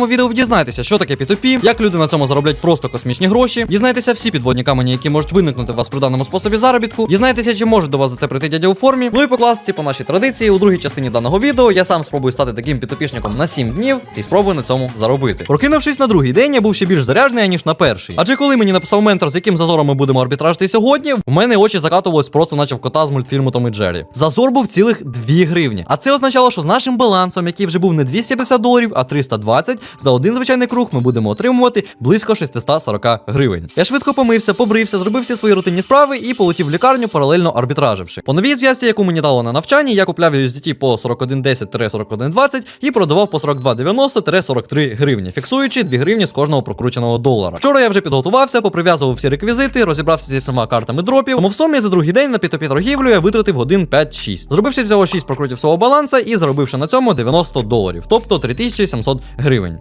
цьому відео ви дізнаєтеся, що таке P2P, як люди на цьому зароблять просто космічні гроші, дізнаєтеся всі підводні камені, які можуть виникнути у вас при даному способі заробітку, дізнаєтеся, чи може до вас за це прийти дядя у формі. Ну і по класиці, по нашій традиції, у другій частині даного відео я сам спробую стати таким підопішником на 7 днів і спробую на цьому заробити. Прокинувшись на другий день, я був ще більш заряджений, ніж на перший. Адже коли мені написав ментор, з яким зазором ми будемо арбітражити сьогодні, у мене очі закатувались просто, наче в кота з мультфільму Том і Джері. Зазор був цілих 2 гривні. А це означало, що з нашим балансом, який вже був не 250 доларів, а 320, за один звичайний круг ми будемо отримувати близько 640 гривень. Я швидко помився, побрився, зробив всі свої рутинні справи і полетів в лікарню, паралельно арбітраживши. По новій зв'язці, яку мені дало на навчанні, я купляв USDT по 4110-4120 і продавав по 4290-43 гривні, фіксуючи 2 гривні з кожного прокрученого долара. Вчора я вже підготувався, поприв'язував всі реквізити, розібрався зі всіма картами дропів. Тому в сумі за другий день на P2P торгівлю я витратив годин 5-6. Зробивши всього 6 прокрутів свого баланса і заробивши на цьому 90 доларів, тобто 3700 гривень.